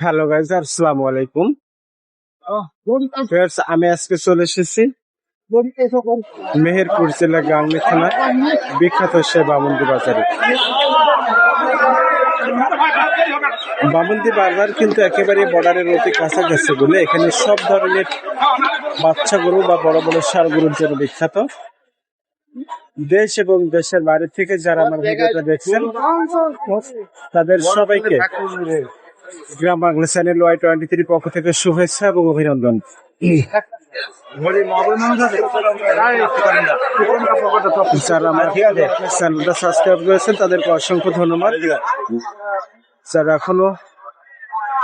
Hello guys আসসালামু আলাইকুম আমি আজকে চলে এসেছি মেহেরপুর জেলা গাংনি থানা বিখ্যাত সে বামন্দি বাজারে বামন্দি বাজার কিন্তু একেবারে বর্ডারের অতি কাছাকাছি বলে এখানে সব ধরনের বাচ্চা গরু বা বড় বড় ষাড় গরুর জন্য বিখ্যাত দেশ এবং দেশের বাইরে থেকে যারা আমার ভিডিওটা দেখছেন তাদের সবাইকে Gram Bangla channel Y twenty three পক্ষ থেকে শুভেচ্ছা এবং অভিনন্দন। যারা আমার চ্যানেলটা সাবস্ক্রাইব করেছেন তাদেরকে অসংখ্য ধন্যবাদ। যারা এখনও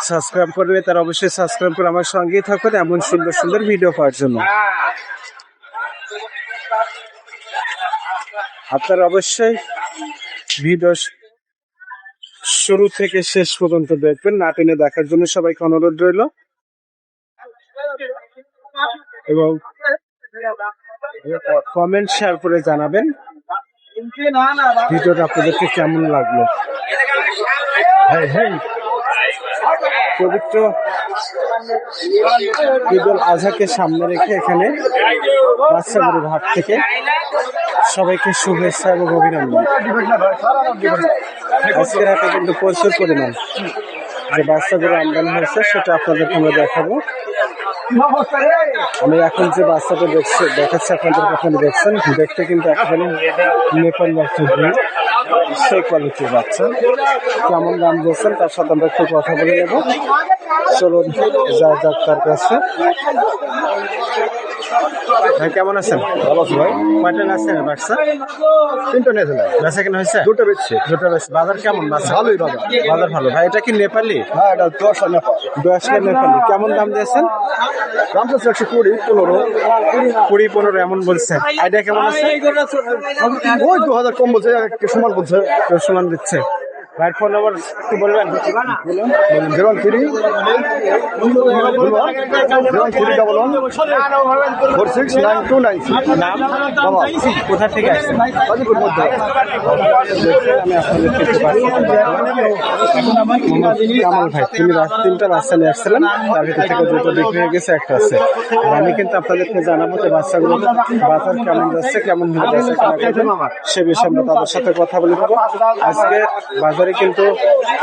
সাবস্ক্রাইব করবে তারা অবশ্যই সাবস্ক্রাইব করে আমার সঙ্গেই থাকবেন এমন সুন্দর সুন্দর ভিডিও পাওয়ার জন্য। আপনারা অবশ্যই ভিডিও শুরু থেকে শেষ পর্যন্ত দেখবেন, না টেনে দেখার জন্য সবাইকে অনুরোধ রইল। এবং কমেন্ট শেয়ার করে জানাবেন। ভিডিওটা আপনাদেরকে কেমন লাগল? হ্যাঁ হ্যাঁ পবিত্র ঈদুল আজহাকে সামনে রেখে এখানে বাচ্চাগুলোর হাট থেকে সবাইকে শুভেচ্ছা এবং অভিনন্দন। আজকের হাটে কিন্তু প্রচুর পরিমাণ যে বাচ্চাগুলো আমদানি হয়েছে, সেটা আপনাদের আমরা দেখাবো। আমি এখন যে বাচ্চাটা দেখছি, দেখাচ্ছি, আপনাদের আপনারা দেখছেন? দেখতে কিন্তু একেবারে নেপাল ভিড় সেই কোয়ালিটির বাচ্চা। কেমন দাম দিয়েছেন তার সাথে আমরা একটু কথা বলে নেব। চলুন যা যাক তার কাছে। ভাই কেমন আছেন? ভালো আছি ভাই। কয়টা আছেন বাচ্চা? তিনটা নিয়েছে না বেচা কেনা হয়েছে? দুটো বেচছে। দুটো বেশ বাজার কেমন বাচ্চা? ভালোই বাজার। বাজার ভালো। ভাই এটা কি নেপালি? হ্যাঁ এটা দশ নেপাল দশটা নেপালি। কেমন দাম দিয়েছেন? দাম চাচ্ছে একশো কুড়ি পনেরো। কুড়ি পনেরো এমন বলছেন আইডিয়া কেমন আছে? ওই দু হাজার কম বলছে সমান বলছে সমান দিচ্ছে। ভাইয়ের ফোন নম্বর একটু বলবেন? Zero three zero three double one four six nine two nine নাম? কোথা থেকে আসছেন? মধ্যে। আমি কামাল ভাই তিনি তিনটা বাচ্চা নিয়ে আসছিলেন। তার ভিতর থেকে দুটো বিক্রি হয়ে গেছে একটা আছে। আর আমি কিন্তু আপনাদেরকে জানাব যে বাচ্চাগুলো বাজার কেমন যাচ্ছে কেমন হয়ে যাচ্ছে সে বিষয়ে আমরা তাদের সাথে কথা বলে আজকে বাজারে কিন্তু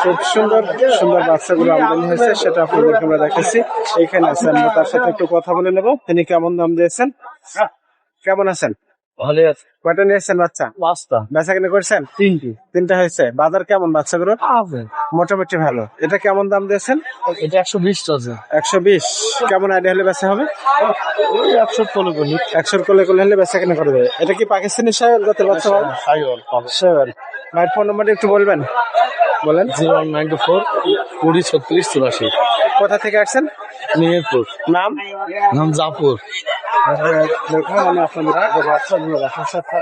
খুব সুন্দর সুন্দর বাচ্চাগুলো আমদানি হয়েছে সেটা আপনাদেরকে আমরা দেখাচ্ছি। এইখানে আছে আমরা তার সাথে একটু কথা বলে নেব। তিনি কেমন দাম দিয়েছেন? কেমন আছেন? ভালো আছে। কয়টা নিয়েছেন বাচ্চা? পাঁচটা। বেচা কিনে করছেন? তিনটি। তিনটা হয়েছে। বাজার কেমন বাচ্চাগুলোর মোটামুটি ভালো। এটা কেমন দাম দিয়েছেন? এটা একশো বিশ আছে। একশো বিশ। কেমন আইডিয়া হলে বেচা হবে? একশোর কোলে কোলে হলে বেচা কিনে করে দেবে এটা কি পাকিস্তানি সাহেব জাতের বাচ্চা সাহেব ভাইয়ের ফোন নাম্বারটা একটু বলবেন। বলেন। জিরো নাইন টু ফোর কুড়ি ছত্রিশ চুরাশি। কোথা থেকে আসছেন? মেহেরপুর নাম? নাম জাপুর দেখুন আমি আপনাদের যে বাচ্চাগুলো রাখার সাথে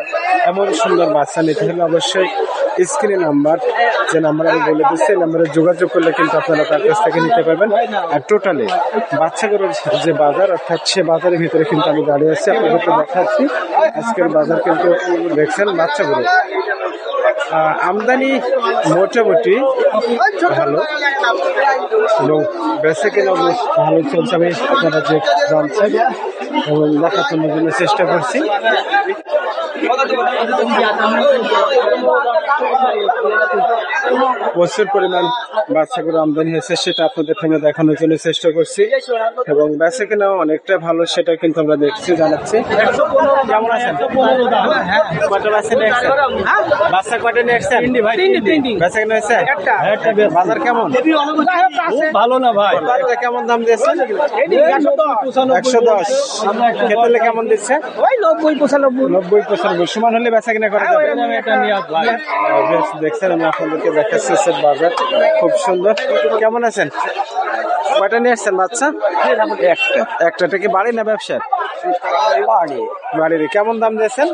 এমন সুন্দর বাচ্চা নিতে হলে অবশ্যই স্ক্রিনে নাম্বার যে নাম্বার আমি বলে দিচ্ছি এই নাম্বারে যোগাযোগ করলে কিন্তু আপনারা তার কাছ থেকে নিতে পারবেন। আর টোটালি বাচ্চাগুলোর যে বাজার অর্থাৎ সে বাজারের ভিতরে কিন্তু আমি দাঁড়িয়ে আছি আপনাদেরকে দেখাচ্ছি। আজকের বাজার কিন্তু দেখছেন বাচ্চাগুলো। আমদানি মোটামুটি ভালো। এবং বেঁচে কিনা বেশ ভালো চলছে। আমি আপনারা যে জানছেন এবং দেখাশোনার জন্য চেষ্টা করছি। প্রচুর পরিমাণ বাচ্চাগুলো আমদানি হয়েছে সেটা আপনাদের সামনে দেখানোর জন্য চেষ্টা করছি। এবং বেঁচে কিনা অনেকটা ভালো সেটা কিন্তু আমরা দেখছি জানাচ্ছি। কেমন আছেন? বাচ্চা নিয়ে আসছেন বাচ্চা কয়টা নিয়ে আসছেন বেঁচে কিনা হয়েছে? বাজার কেমন? ভালো না ভাই। এটা কেমন দাম দিয়েছেন? একশো দশ। খেতে কেমন দিচ্ছে? ওই নব্বই পঁচানব্বই। নব্বই পঁচানব্বই। সমান হলে বেচা কিনা করা যাবে। এটা নিয়ে ভাই দেখছেন আমি আপনাদেরকে দেখাচ্ছি বাজার। খুব সুন্দর। কেমন আছেন? কয়টা নিয়ে আসছেন বাচ্চা? একটা। একটা কি বাড়ি না ব্যবসার? কেমন দাম দিয়েছেন?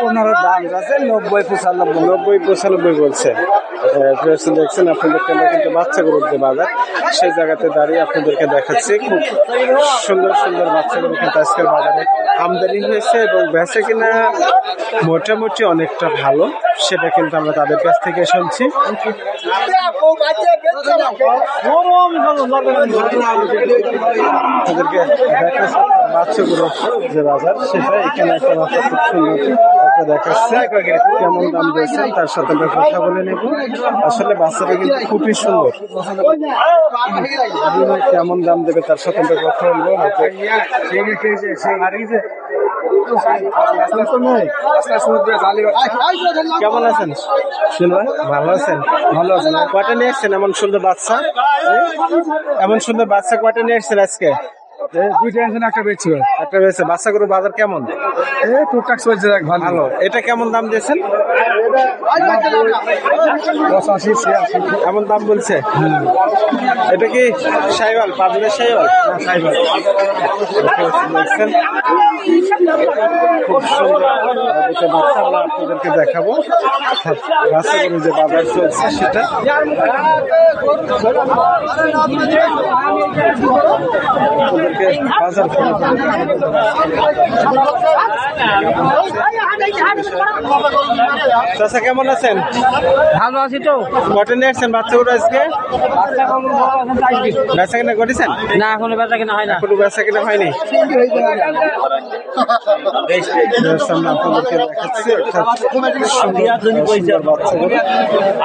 পনেরো দাম আছে নব্বই পঁচানব্বই নব্বই পঁচানব্বই বলছেন দেখছেন, আপনাদেরকে আমরা কিন্তু বাচ্চা গরুর যে বাজার, সেই জায়গাতে দাঁড়িয়ে আপনাদেরকে দেখাচ্ছি। খুব সুন্দর সুন্দর বাচ্চা গরু কিন্তু আজকের বাজারে আমদানি হয়েছে এবং বেচে কিনা মোটামুটি অনেকটা ভালো, সেটা কিন্তু আমরা তাদের কাছ থেকে শুনছি। তাদেরকে দেখাচ্ছে বাচ্চাগুলো যে বাজার, সেটা এখানে একটা বাচ্চা খুব সুন্দর দেখাচ্ছে কেমন দাম দিয়েছে তার সাথে আমরা কথা বলে নেব। আসলে বাচ্চাটা কিন্তু খুবই সুন্দর। কেমন দাম দেবে তার সাথে আমরা কথা বলব কেমন আছেন? ভালো আছেন? ভালো আছেন। কয়টা নিয়ে এসছেন এমন সুন্দর বাচ্চা? এমন সুন্দর বাচ্চা কয়টা নিয়ে এসছেন আজকে? দুই টেনশন একটা বেচছি একটা রয়েছে বাচ্চাগুলো বাজার কেমন? এই টুকটাক চলছে দেখ ভালো। এটা কেমন দাম দিয়েছেন? পঁচাশি ছিয়াশি। এমন দাম বলছে? এটা কি পাবলিক সাইওয়াল? সাইওয়াল। দেখছেন খুব সুন্দর। বাচ্চা আমরা আপনাদেরকে দেখাবো। বাচ্চাগুলো যে বাজার চলছে সেটা। আপনাদেরকে বাজার চাষা কেমন আছেন? ভালো আছি তো। কটন নিয়ে আসছেন বাচ্চাগুলো আজকে? বেচা কিনা করেছেন? না এখনও বেচা কেনা হয় না। কোনো বেচা কিনা হয়নি?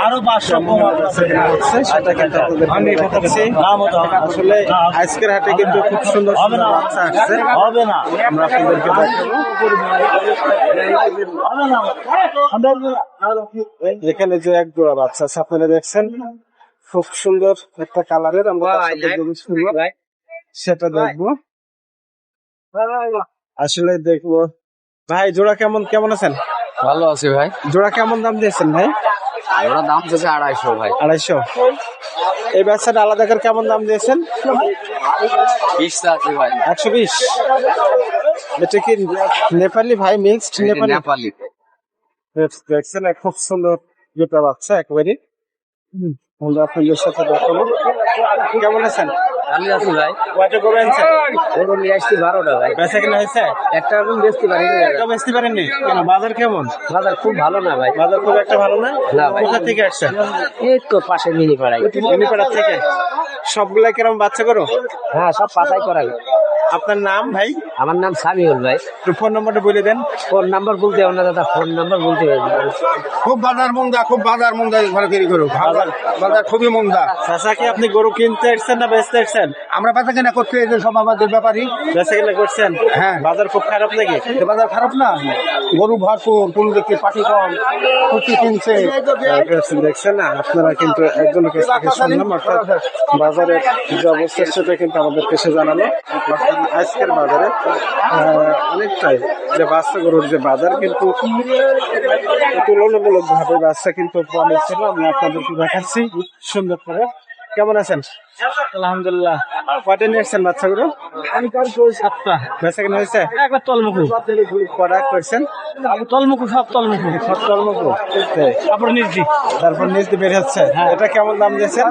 আরও পাঁচশো সেটা কিন্তু আসলে আজকের হাটে কিন্তু খুব সুন্দর সুন্দর বাচ্চা আসছে হবে না। আমরা আপনাদেরকে দেখাবো এখানে যে এক জোড়া বাচ্চা আছে আপনারা দেখছেন? খুব সুন্দর একটা কালারের আমরা সেটা দেখব। আসলে দেখব। ভাই জোড়া কেমন কেমন আছেন? ভালো আছি ভাই। জোড়া কেমন দাম দিয়েছেন ভাই? ওরা দাম চাচ্ছে আড়াইশো ভাই। আড়াইশো। এই বাচ্চাটা আলাদা করে কেমন দাম দিয়েছেন? বিশটা আছে ভাই। একশো বিশ। এটা কি নেপালি ভাই মিক্সড নেপালি? নেপালি। দেখছেন এক খুব সুন্দর জুতা বাচ্চা একবারে হুম, আমরা আপনাদের সাথে দেখাবো কেমন আছেন? ভালো আছি ভাই। কয়টা গরু আনছেন? ওরকম নিয়ে আসছি বারোটা ভাই। বেচা কিনা হয়েছে? একটা রকম বেচতে একটা বেচতে পারেননি? কেন বাজার কেমন? বাজার খুব ভালো না ভাই। বাজার খুব একটা ভালো না? না ভাই। কোথা থেকে আসছেন? এই তো পাশে মিনি পাড়াই মিনিপাড়া থেকে? সবগুলা কিরম বাচ্চা করো হ্যাঁ সব পাতাই করা আপনার নাম ভাই? আমার নাম সামিউল ভাই। একটু ফোন নম্বরটা বলে দেন। ফোন নাম্বার বলতে হবে না দাদা ফোন নাম্বার বলতে হবে। খুব বাজার মন্দা খুব বাজার মন্দা ঘরে ফেরি করো বাজার বাজার খুবই মন্দা। চাচা কি আপনি গরু কিনতে এসছেন না বেচতে এসছেন আমরা বেচা কেনা করতে এসে সব আমাদের ব্যাপারই। বেচা কিনা করছেন? হ্যাঁ। বাজার খুব খারাপ নাকি? বাজার খারাপ না? গরু ভরপুর কোন দেখতে পাটি কম কুর্তি কিনছে। দেখছেন, না? আপনারা কিন্তু একজনের কাছ থেকে শুনলাম অর্থাৎ বাজারের যে অবস্থা সেটা কিন্তু আমাদের কাছে জানালো। আজকের বাজারে অনেকটাই। যে বাচ্চা গরুর যে বাজার, কিন্তু তুলনামূলক ভাবে বাচ্চা কিন্তু ছিল। আমি আপনাদেরকে দেখাচ্ছি। সুন্দর করে। কেমন আছেন? আলহামদুলিল্লাহ। কয়টা নিয়ে এসছেন বাচ্চাগুলো? আমি সাতটা। বেচা কেনা হয়েছে? একবার তলমুখু। কটা করছেন? তলমুখু সব তলমুখু। সব তারপর নির্জি তারপর বের হচ্ছে? এটা কেমন দাম দিয়েছেন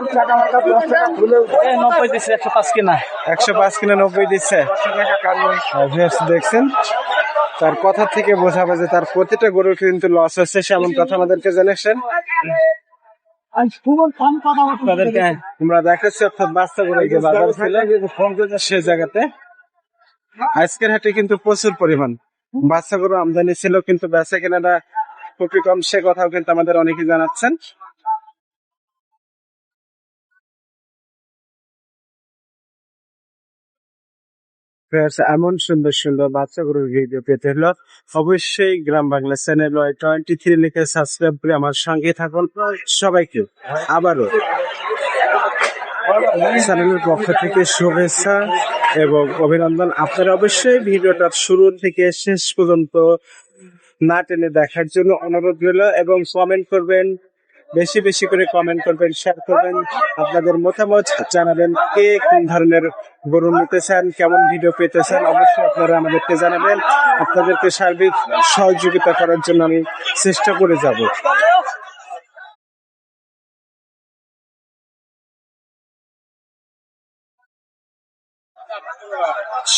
নব্বই দিচ্ছে একশো পাঁচ কেনা। একশো পাঁচ কিলো নব্বই দিচ্ছে দেখছেন? তার কথা থেকে বোঝাবে যে তার প্রতিটা গরুর কিন্তু লস হচ্ছে সে এমন কথা আমাদেরকে জানিয়েছেন। তাদেরকে আমরা দেখাচ্ছি অর্থাৎ বাচ্চা যে বাজার ছিল সে জায়গাতে। আজকের হাটে কিন্তু প্রচুর পরিমাণ। আমদানি ছিল কিন্তু বেচা কেনাটা খুবই কম সে কথাও কিন্তু আমাদের অনেকে জানাচ্ছেন। Friends, এমন সুন্দর সুন্দর বাচ্চা গরুর ভিডিও পেতে হলো। অবশ্যই Gram Bangla channel Y twenty three লিখে সাবস্ক্রাইব করে আমার সঙ্গে থাকুন। সবাইকে আবারও চ্যানেলের পক্ষ থেকে শুভেচ্ছা এবং অভিনন্দন। আপনারা অবশ্যই ভিডিওটা শুরু থেকে শেষ পর্যন্ত না টেনে দেখার জন্য অনুরোধ রইল এবং কমেন্ট করবেন। বেশি বেশি করে কমেন্ট করবেন শেয়ার করবেন। আপনাদের মতামত জানাবেন, কে কোন ধরনের গরু নিতে চান, কেমন ভিডিও পেতে চান, অবশ্যই আপনারা আমাদেরকে জানাবেন। আপনাদেরকে সার্বিক সহযোগিতা করার জন্য আমি চেষ্টা করে যাব।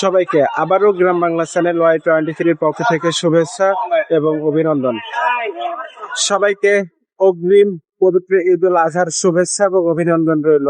সবাইকে আবারও Gram Bangla channel Y twenty থ্রির পক্ষ থেকে শুভেচ্ছা এবং অভিনন্দন। সবাইকে অগ্রিম পবিত্র ঈদ উল আজহার শুভেচ্ছা এবং অভিনন্দন রইল।